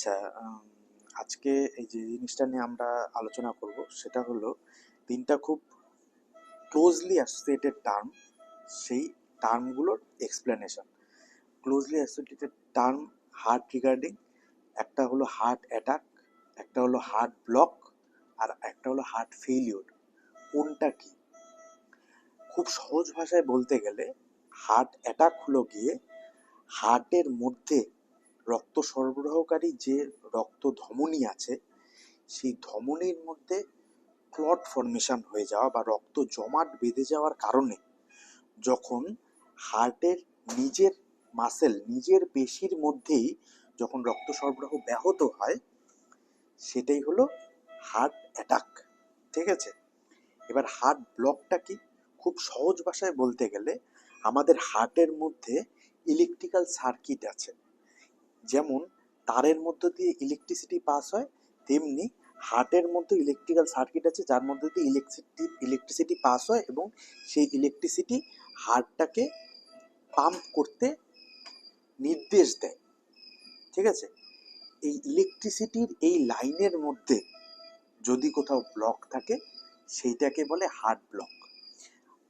আচ্ছা আজকে এই যে জিনিসটা নিয়ে আমরা আলোচনা করব, সেটা হলো তিনটা খুব ক্লোজলি অ্যাসোসিয়েটেড টার্ম সেই টার্মগুলোর explanation closely associated term heart regarding একটা হলো হার্ট অ্যাটাক একটা হলো হার্ট ব্লক আর একটা হলো হার্ট ফেলিওর কোনটা কি? খুব সহজ ভাষায় বলতে গেলে হার্ট অ্যাটাক হলো গিয়ে হার্টের মধ্যে রক্ত সরবরাহকারী যে রক্ত ধমনী আছে, সেই ধমনীর মধ্যে ক্লট ফর্মেশন হয়ে যাওয়া বা রক্ত জমাট বেঁধে যাওয়ার কারণে যখন হার্টের নিজের মাসেল নিজের পেশির মধ্যেই যখন রক্ত সরবরাহ ব্যাহত হয়, সেটাই হলো হার্ট অ্যাটাক ঠিক আছে? এবার হার্ট ব্লকটা কি? খুব সহজ ভাষায় বলতে গেলে আমাদের হার্টের মধ্যে ইলেকট্রিক্যাল সার্কিট আছে। যেমন তারের মধ্য দিয়ে ইলেকট্রিসিটি পাস হয়, তেমনি হার্টের মধ্যে ইলেকট্রিক্যাল সার্কিট আছে, যার মধ্যে দিয়ে ইলেকট্রিসিটি ইলেকট্রিসিটি পাস হয় এবং সেই ইলেকট্রিসিটি হার্টটাকে পাম্প করতে নির্দেশ দেয়। ঠিক আছে? এই ইলেকট্রিসিটির এই লাইনের মধ্যে যদি কোথাও ব্লক থাকে, সেইটাকে বলে হার্ট ব্লক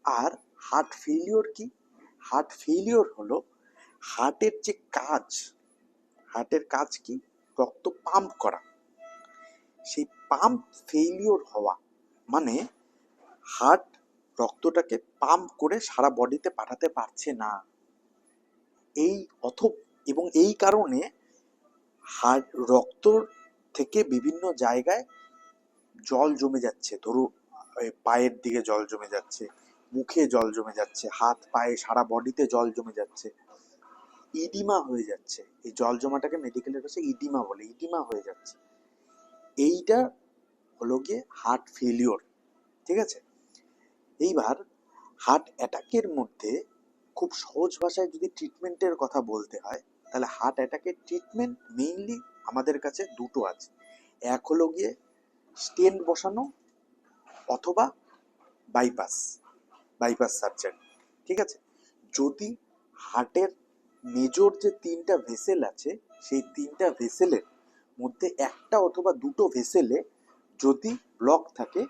আর হার্ট ফেলিওর কি? হার্ট ফেলিওর হলো হার্টের যে কাজ হার্টের কাজ কি? রক্ত পাম্প করা। সেই পাম্প ফেলিওর হওয়া মানে হার্ট রক্তটাকে পাম্প করে সারা বডিতে পাঠাতে পারছে না। এই অথ, এবং এই কারণে হার্ট রক্ত থেকে বিভিন্ন জায়গায় জল জমে যাচ্ছে। ধরো পায়ের দিকে জল জমে যাচ্ছে, মুখে জল জমে যাচ্ছে, হাত, পায়ে, সারা বডিতে জল জমে যাচ্ছে। ইডিমা হয়ে যাচ্ছে। এই জল জমাটাকে মেডিকেলের কাছে ইডিমা বলে, ইডিমা হয়ে যাচ্ছে। এইটা হলো গিয়ে হার্ট ফেলিওর ঠিক আছে? এইবার হার্ট অ্যাটাকের মধ্যে খুব সহজ ভাষায় যদি ট্রিটমেন্টের কথা বলতে হয়, তাহলে হার্ট অ্যাটাকের ট্রিটমেন্ট মেইনলি আমাদের কাছে দুটো আছে। এক হলো গিয়ে স্টেন্ট বসানো অথবা বাইপাস বাইপাস সার্জারি ঠিক আছে? যদি হার্টের মেজর যে তিনটা ভেসেল আছে, সেই তিনটা ভেসেলের মধ্যে একটা অথবা দুটো ভেসেলে যদি ব্লক থাকে,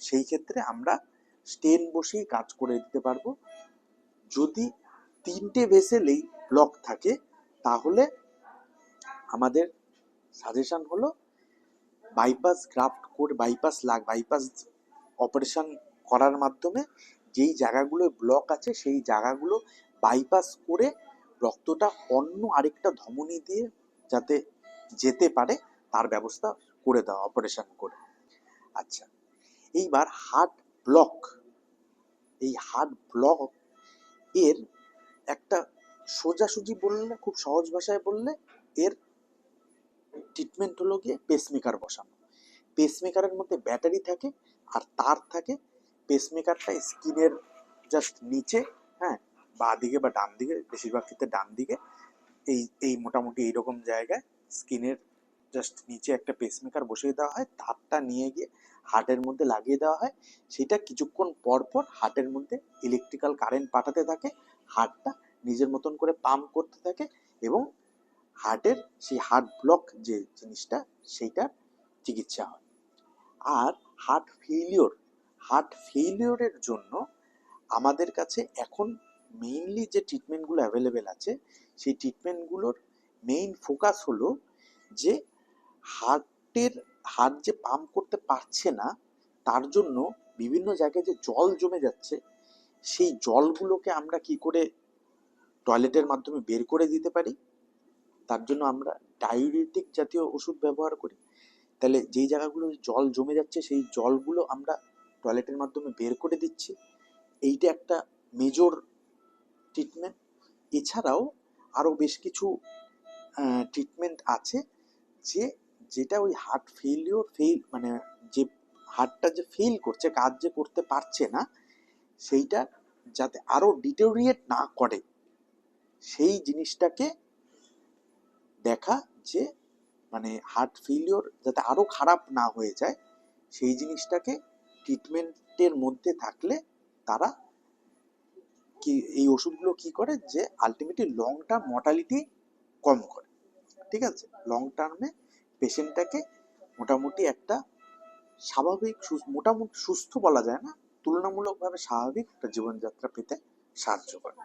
সেই ক্ষেত্রে আমরা স্টেন বসিয়ে কাজ করে দিতে পারব। যদি তিনটে ভেসেলেই ব্লক থাকে, তাহলে আমাদের সাজেশন হলো বাইপাস গ্রাফট করে বাইপাস লাগ বাইপাস অপারেশন করার মাধ্যমে যেই জায়গাগুলো ব্লক আছে, সেই জায়গাগুলো বাইপাস করে রক্তটা অন্য আরেকটা ধমনী দিয়ে যাতে যেতে পারে, তার ব্যবস্থা করে দেওয়া অপারেশন করে। আচ্ছা এইবার হার্ট ব্লক এই হার্ট ব্লক এর একটা সোজাসুজি বললে, খুব সহজ ভাষায় বললে, এর ট্রিটমেন্ট হলো গিয়ে পেসমেকার বসানো। পেসমেকারের মধ্যে ব্যাটারি থাকে আর তার থাকে। পেসমেকারটা স্কিনের জাস্ট নিচে হ্যাঁ বা দিকে বা ডান দিকে বেশিরভাগ ক্ষেত্রে ডান দিকে এই এই মোটামুটি এইরকম জায়গায় স্কিনের জাস্ট নিচে একটা পেসমেকার বসিয়ে দেওয়া হয় তারটা নিয়ে গিয়ে হার্টের মধ্যে লাগিয়ে দেওয়া হয়। সেটা কিছুক্ষণ পর পর হার্টের মধ্যে ইলেকট্রিক্যাল কারেন্ট পাঠাতে থাকে, হার্টটা নিজের মতন করে পাম্প করতে থাকে এবং হার্টের সেই হার্ট ব্লক যে জিনিসটা সেইটার চিকিৎসা হয়। আর হার্ট ফেলিওর হার্ট ফেলিওরের জন্য আমাদের কাছে এখন মেইনলি যে ট্রিটমেন্টগুলো অ্যাভেলেবেল আছে, সেই ট্রিটমেন্টগুলোর মেইন ফোকাস হলো যে হার্টের, হার্ট যে পাম্প করতে পারছে না, তার জন্য বিভিন্ন জায়গায় যে জল জমে যাচ্ছে, সেই জলগুলোকে আমরা কি করে টয়লেটের মাধ্যমে বের করে দিতে পারি? তার জন্য আমরা ডাইউরেটিক জাতীয় ওষুধ ব্যবহার করি। তাহলে যেই জায়গাগুলো জল জমে যাচ্ছে, সেই জলগুলো আমরা টয়লেটের মাধ্যমে বের করে দিচ্ছি। এইটা একটা মেজর ট্রিটমেন্ট এছাড়াও আরও বেশ কিছু ট্রিটমেন্ট আছে যে যেটা ওই হার্ট ফেলিওর ফেল মানে যে হার্টটা যে ফেল করছে, কাজ যে করতে পারছে না, সেইটা যাতে আরও ডিটোরিয়েট না করে, সেই জিনিসটাকে দেখা যে মানে হার্ট ফেলিওর যাতে আরও খারাপ না হয়ে যায়, সেই জিনিসটাকে ট্রিটমেন্টের মধ্যে থাকলে তারা কি, এই ওষুধগুলো কি করে? যে আলটিমেটলি লং টার্ম মর্টালিটি কম করে। ঠিক আছে? লং টার্মে পেশেন্টটাকে মোটামুটি একটা স্বাভাবিক মোটামুটি সুস্থ বলা যায় না, তুলনামূলকভাবে স্বাভাবিক একটা জীবনযাত্রা পেতে সাহায্য করে।